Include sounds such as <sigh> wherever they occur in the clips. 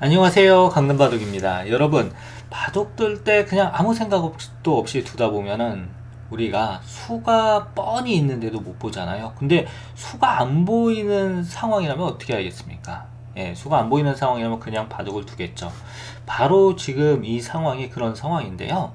안녕하세요. 강남바둑입니다. 여러분 바둑 둘 때 그냥 아무 생각도 없이 두다 보면은 우리가 수가 뻔히 있는데도 못 보잖아요. 근데 수가 안 보이는 상황이라면 어떻게 하겠습니까? 예, 수가 안 보이는 상황이라면 그냥 바둑을 두겠죠. 바로 지금 이 상황이 그런 상황인데요.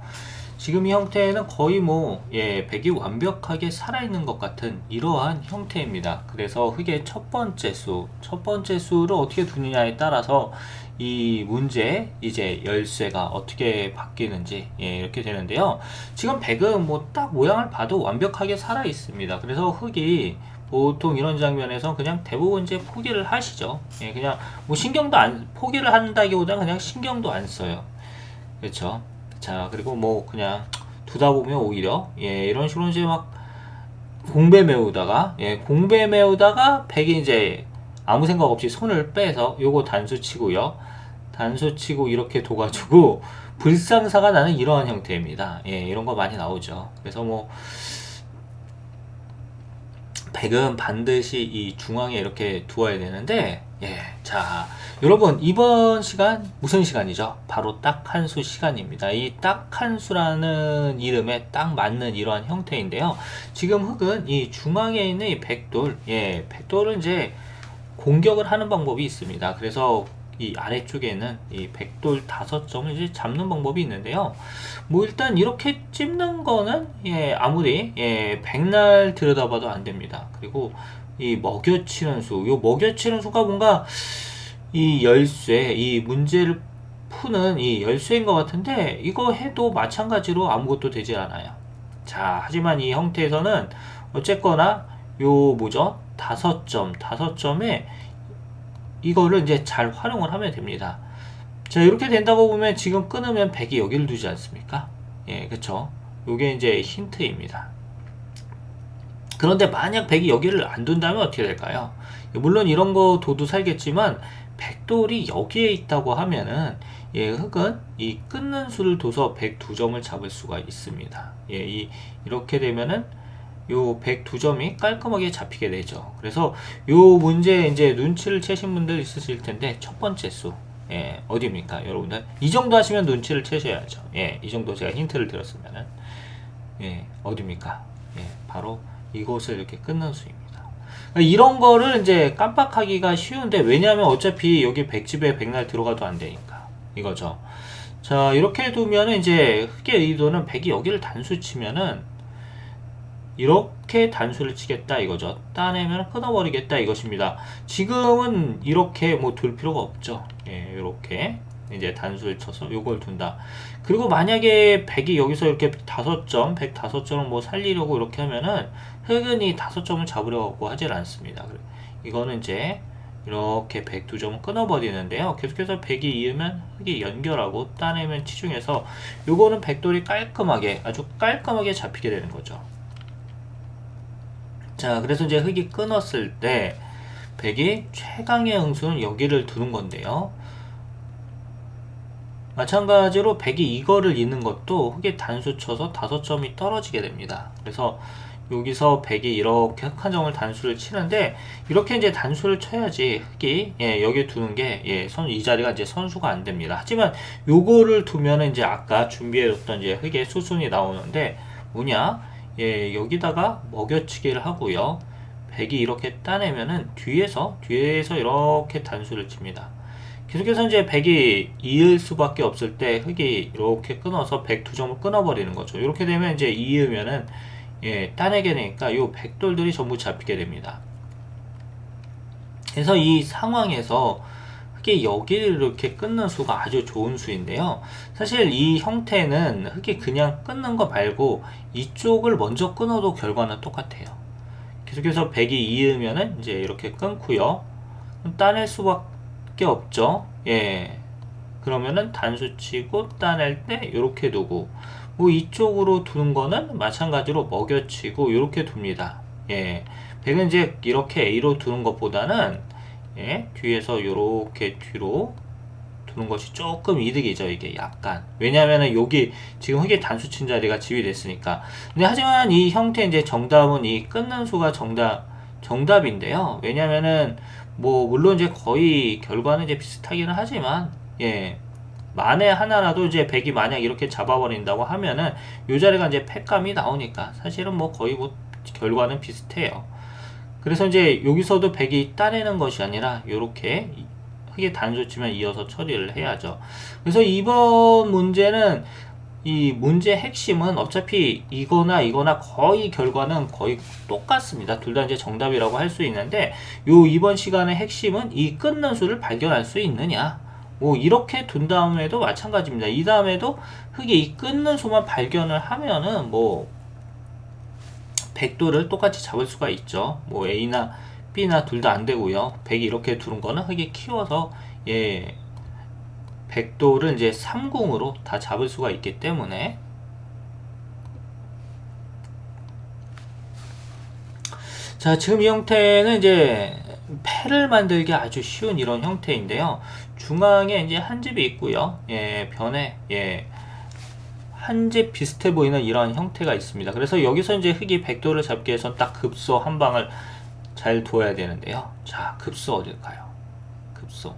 지금 이 형태는 거의 뭐, 예, 백이 완벽하게 살아있는 것 같은 이러한 형태입니다. 그래서 흙의 첫 번째 수, 첫 번째 수를 어떻게 두느냐에 따라서 이 문제, 이제 열쇠가 어떻게 바뀌는지, 예, 이렇게 되는데요. 지금 백은 뭐 딱 모양을 봐도 완벽하게 살아 있습니다. 그래서 흙이 보통 이런 장면에서 그냥 대부분 이제 포기를 하시죠. 예, 그냥 뭐 신경도 안, 포기를 한다기보다 그냥 신경도 안 써요. 그렇죠. 자, 그리고 뭐 그냥 두다 보면 오히려 예, 이런 식으로 이제 막 공배 메우다가 예, 공배 메우다가 백이 이제 아무 생각 없이 손을 빼서 요거 단수 치고요. 단수 치고 이렇게 둬가지고 <laughs> 불상사가 나는 이러한 형태입니다. 예, 이런 거 많이 나오죠. 그래서 뭐 백은 반드시 이 중앙에 이렇게 두어야 되는데 예, 자 여러분 이번 시간 무슨 시간이죠? 바로 딱한수 시간입니다. 이 딱한 수라는 이름에 딱 맞는 이러한 형태인데요. 지금 흙은 이 중앙에 있는 이 백돌, 예, 백돌은 이제 공격을 하는 방법이 있습니다. 그래서 이 아래쪽에는 이 백돌 다섯 점을 이제 잡는 방법이 있는데요. 뭐 일단 이렇게 찝는 거는 예 아무리 예 백날 들여다봐도 안 됩니다. 그리고 이 먹여치는 수, 요 먹여치는 수가 뭔가 이 열쇠, 이 문제를 푸는 이 열쇠인 것 같은데 이거 해도 마찬가지로 아무것도 되지 않아요. 자, 하지만 이 형태에서는 어쨌거나 요 뭐죠? 다섯 점, 다섯 점에 이거를 이제 잘 활용을 하면 됩니다. 자, 이렇게 된다고 보면 지금 끊으면 100이 여기를 두지 않습니까? 예, 그쵸. 요게 이제 힌트입니다. 그런데 만약 100이 여기를 안 둔다면 어떻게 될까요? 물론 이런 거 둬도 살겠지만 백돌이 여기에 있다고 하면은 예, 흙은 이 끊는 수를 둬서 102점을 잡을 수가 있습니다. 예, 이 이렇게 되면은 요 102점이 깔끔하게 잡히게 되죠. 그래서 요 문제 이제 눈치를 채신 분들 있으실 텐데 첫 번째 수 예, 어디입니까? 여러분들 이 정도 하시면 눈치를 채셔야죠. 예, 이 정도 제가 힌트를 드렸으면은 예, 어디입니까? 예, 바로 이곳을 이렇게 끊는 수입니다. 이런 거를 이제 깜빡하기가 쉬운데 왜냐하면 어차피 여기 백집에 백날 들어가도 안 되니까 이거죠. 자 이렇게 두면 이제 흙의 의도는 백이 여기를 단수 치면은 이렇게 단수를 치겠다 이거죠. 따내면 끊어버리겠다 이것입니다. 지금은 이렇게 뭐 둘 필요가 없죠. 예, 이렇게 이제 단수를 쳐서 요걸 둔다. 그리고 만약에 100이 여기서 이렇게 5점, 105점을 뭐 살리려고 이렇게 하면은 흙은 이 5점을 잡으려고 하질 않습니다. 이거는 이제 이렇게 102점을 끊어버리는데요. 계속해서 100이 이으면 흙이 연결하고 따내면 치중해서 요거는 백돌이 깔끔하게 아주 깔끔하게 잡히게 되는 거죠. 자, 그래서 이제 흙이 끊었을 때 백이 최강의 응수는 여기를 두는 건데요. 마찬가지로 백이 이거를 잇는 것도 흙이 단수 쳐서 다섯 점이 떨어지게 됩니다. 그래서 여기서 백이 이렇게 한 점을 단수를 치는데 이렇게 이제 단수를 쳐야지 흙이 예, 여기 두는 게 예, 선, 이 자리가 이제 선수가 안 됩니다. 하지만 요거를 두면은 이제 아까 준비해뒀던 이제 흙의 수순이 나오는데 뭐냐 예, 여기다가 먹여치기를 하고요. 백이 이렇게 따내면은 뒤에서 뒤에서 이렇게 단수를 칩니다. 계속해서 이제 100이 이을 수밖에 없을 때 흙이 이렇게 끊어서 100두 점을 끊어버리는 거죠. 이렇게 되면 이제 이으면은 예, 따내게 되니까 이 백돌들이 전부 잡히게 됩니다. 그래서 이 상황에서 흙이 여기를 이렇게 끊는 수가 아주 좋은 수인데요. 사실 이 형태는 흙이 그냥 끊는 거 말고 이쪽을 먼저 끊어도 결과는 똑같아요. 계속해서 100이 이으면은 이제 이렇게 끊고요. 따낼 수밖에 게 없죠. 예. 그러면은 단수 치고 따낼 때 이렇게 두고 뭐 이쪽으로 두는 거는 마찬가지로 먹여치고 이렇게 둡니다. 예. 백은 이제 이렇게 A로 두는 것보다는 예, 뒤에서 이렇게 뒤로 두는 것이 조금 이득이죠 이게 약간. 왜냐면은 여기 지금 흙의 단수 친 자리가 지휘됐으니까. 근데 하지만 이 형태 이제 정답은 이 끊는 수가 정답 정답인데요. 왜냐면은 뭐 물론 이제 거의 결과는 이제 비슷하기는 하지만 예. 만에 하나라도 이제 백이 만약 이렇게 잡아버린다고 하면은 요 자리가 이제 팩감이 나오니까 사실은 뭐 거의 뭐 결과는 비슷해요. 그래서 이제 여기서도 백이 따내는 것이 아니라 요렇게 흙에 단수 치면 이어서 처리를 해야죠. 그래서 이번 문제는 이 문제 핵심은 어차피 이거나 이거나 거의 결과는 거의 똑같습니다. 둘 다 이제 정답이라고 할 수 있는데 요 이번 시간의 핵심은 이 끊는 수를 발견할 수 있느냐. 뭐 이렇게 둔 다음에도 마찬가지입니다. 이 다음에도 흙이 이 끊는 수만 발견을 하면은 뭐 백도를 똑같이 잡을 수가 있죠. 뭐 A나 B나 둘 다 안 되고요. 100이 이렇게 두른 거는 흙이 키워서 예 백도를 이제 30으로 다 잡을 수가 있기 때문에 자 지금 이 형태는 이제 패를 만들기 아주 쉬운 이런 형태인데요 중앙에 이제 한 집이 있고요 예 변에 예 한집 비슷해 보이는 이런 형태가 있습니다 그래서 여기서 이제 흙이 백도를 잡기 위해서 딱 급소 한 방을 잘 두어야 되는데요 자 급소 어딜까요 급소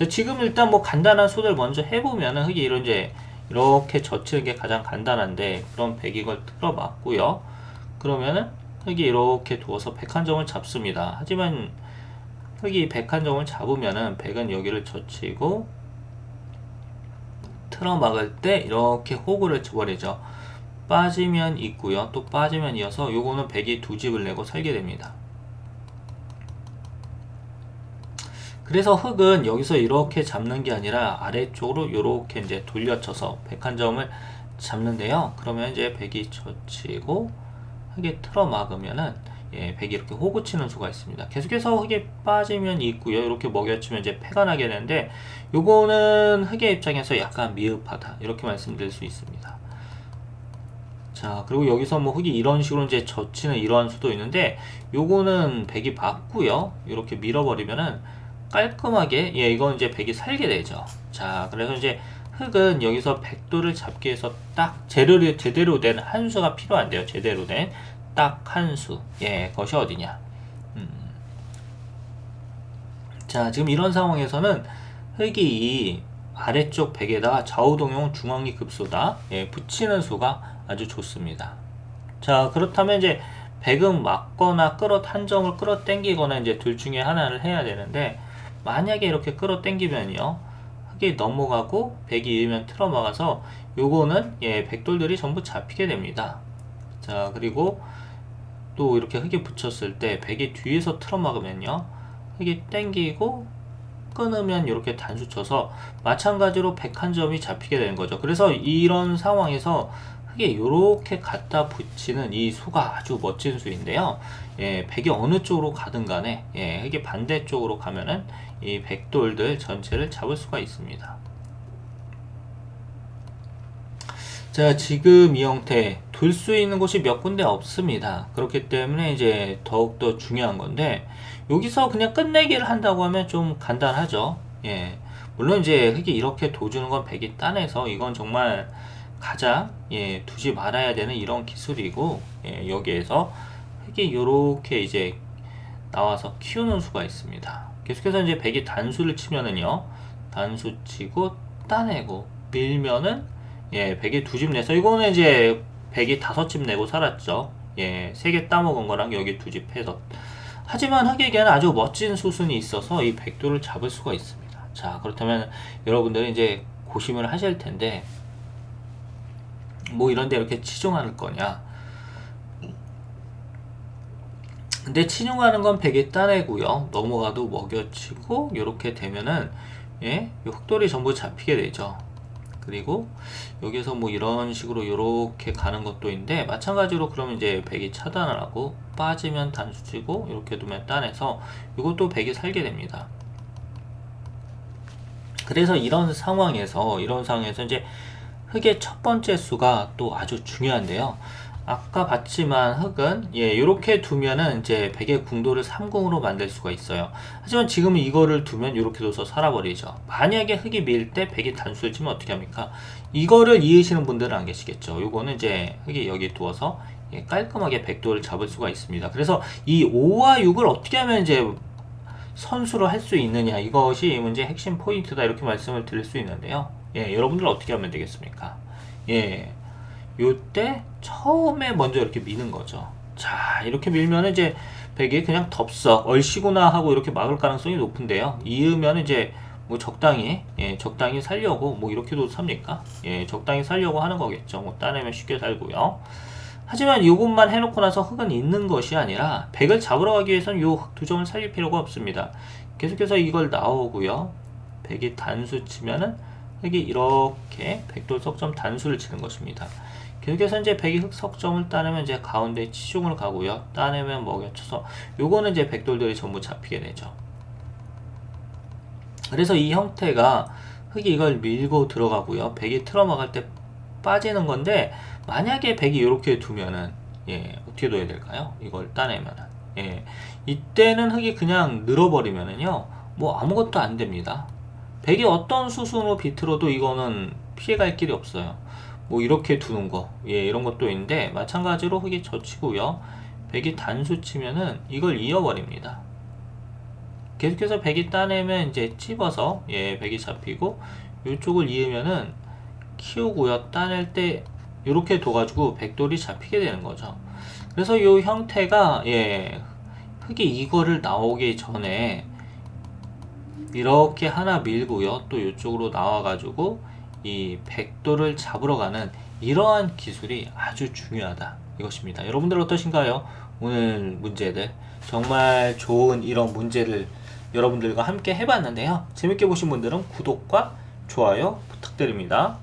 자, 지금 일단 뭐 간단한 수들 먼저 해보면은 흙이 이런 이제 이렇게 젖히는 게 가장 간단한데 그럼 100이걸 틀어봤고요. 그러면은 흙이 이렇게 두어서 101점을 잡습니다. 하지만 흙이 101점을 잡으면은 100은 여기를 젖히고 틀어 막을 때 이렇게 호구를 쳐버리죠. 빠지면 있고요. 또 빠지면 이어서 요거는 100이 두 집을 내고 살게 됩니다. 그래서 흙은 여기서 이렇게 잡는 게 아니라 아래쪽으로 이렇게 이제 돌려쳐서 백 한 점을 잡는데요. 그러면 이제 백이 젖히고 흙에 틀어 막으면은 예, 백이 이렇게 호구 치는 수가 있습니다. 계속해서 흙에 빠지면 있고요. 이렇게 먹여치면 이제 패가 나게 되는데 요거는 흙의 입장에서 약간 미흡하다. 이렇게 말씀드릴 수 있습니다. 자, 그리고 여기서 뭐 흙이 이런 식으로 이제 젖히는 이러한 수도 있는데 요거는 백이 받고요. 이렇게 밀어버리면은 깔끔하게 예 이건 이제 백이 살게 되죠 자 그래서 이제 흙은 여기서 백도를 잡기 위해서 딱 제대로, 제대로 된 한 수가 필요한데요 제대로 된 딱 한 수 예 그것이 어디냐. 음. 자 지금 이런 상황에서는 흙이 아래쪽 백에다가 좌우동용 중앙리 급소다. 예, 붙이는 수가 아주 좋습니다. 자 그렇다면 이제 백은 맞거나 끌어 한 점을 끌어 당기거나 이제 둘 중에 하나를 해야 되는데 만약에 이렇게 끌어 당기면요. 흙이 넘어가고 백이 일면 틀어 막아서 요거는 예 백돌들이 전부 잡히게 됩니다. 자 그리고 또 이렇게 흙에 붙였을 때 백이 뒤에서 틀어 막으면요. 흙이 당기고 끊으면 이렇게 단수 쳐서 마찬가지로 101점이 잡히게 되는 거죠. 그래서 이런 상황에서 흙에 이렇게 갖다 붙이는 이 수가 아주 멋진 수인데요. 예, 백이 어느 쪽으로 가든 간에 예, 흙이 반대쪽으로 가면은 이 백돌들 전체를 잡을 수가 있습니다. 자, 지금 이 형태 둘 수 있는 곳이 몇 군데 없습니다. 그렇기 때문에 이제 더욱더 중요한 건데 여기서 그냥 끝내기를 한다고 하면 좀 간단하죠. 예. 물론 이제 흙이 이렇게 도주는 건 백이 따내서 이건 정말 가장 예, 두지 말아야 되는 이런 기술이고 예, 여기에서 흙이 이렇게 이제 나와서 키우는 수가 있습니다. 계속해서 이제 백이 단수를 치면은요. 단수 치고 따내고 밀면은 예, 백이 두집 내서 이거는 이제 백이 다섯 집 내고 살았죠. 예, 세 개 따먹은 거랑 여기 두 집 해서. 하지만 흑에게는 아주 멋진 수순이 있어서 이 백도를 잡을 수가 있습니다. 자, 그렇다면 여러분들은 이제 고심을 하실 텐데 뭐 이런데 이렇게 치중할 거냐? 근데 친용하는 건 백에 따내고요. 넘어가도 먹여치고 이렇게 되면은 예, 흑돌이 전부 잡히게 되죠. 그리고 여기서 뭐 이런 식으로 이렇게 가는 것도 있는데 마찬가지로 그러면 이제 백이 차단을 하고 빠지면 단수 치고 이렇게 두면 따내서 이것도 백이 살게 됩니다. 그래서 이런 상황에서 이런 상황에서 이제 흑의 첫 번째 수가 또 아주 중요한데요. 아까 봤지만 흙은 예 이렇게 두면은 이제 백의 궁도를 3궁으로 만들 수가 있어요. 하지만 지금 이거를 두면 이렇게 둬서 살아버리죠. 만약에 흙이 밀때 백이 단수를 치면 어떻게 합니까? 이거를 이해하시는 분들은 안 계시겠죠. 요거는 이제 흙이 여기 두어서 예, 깔끔하게 백도를 잡을 수가 있습니다. 그래서 이 5와 6을 어떻게 하면 이제 선수로 할 수 있느냐 이것이 이 문제의 핵심 포인트다 이렇게 말씀을 드릴 수 있는데요. 예, 여러분들 어떻게 하면 되겠습니까? 예, 요때 처음에 먼저 이렇게 미는 거죠. 자, 이렇게 밀면 이제 백이 그냥 덥석 얼씨구나 하고 이렇게 막을 가능성이 높은데요. 이으면 이제 뭐 적당히 예, 적당히 살려고 뭐 이렇게도 삽니까? 예, 적당히 살려고 하는 거겠죠. 뭐 따내면 쉽게 살고요. 하지만 이것만 해놓고 나서 흙은 있는 것이 아니라 백을 잡으러 가기 위해서는 요흙두 점을 살릴 필요가 없습니다. 계속해서 이걸 나오고요. 백이 단수 치면은 흙이 이렇게 백돌 석점 단수를 치는 것입니다. 계속해서 이제 백이 흙 석점을 따내면 이제 가운데 치중을 가고요. 따내면 먹여쳐서 요거는 이제 백돌들이 전부 잡히게 되죠. 그래서 이 형태가 흙이 이걸 밀고 들어가고요. 백이 틀어막을 때 빠지는 건데 만약에 백이 이렇게 두면은 예 어떻게 둬야 될까요? 이걸 따내면은 예 이때는 흙이 그냥 늘어버리면은요 뭐 아무것도 안 됩니다. 백이 어떤 수순으로 비틀어도 이거는 피해갈 길이 없어요. 뭐 이렇게 두는 거, 예 이런 것도 있는데 마찬가지로 흙이 젖히고요. 백이 단수 치면은 이걸 이어버립니다. 계속해서 백이 따내면 이제 찝어서 예 백이 잡히고 이쪽을 이으면은 키우고요 따낼 때 이렇게 둬가지고 백돌이 잡히게 되는 거죠 그래서 이 형태가 예 흙이 이거를 나오기 전에 이렇게 하나 밀고요 또 이쪽으로 나와가지고 이 백돌을 잡으러 가는 이러한 기술이 아주 중요하다. 이것입니다. 여러분들 어떠신가요? 오늘 문제들. 정말 좋은 이런 문제를 여러분들과 함께 해봤는데요. 재밌게 보신 분들은 구독과 좋아요 부탁드립니다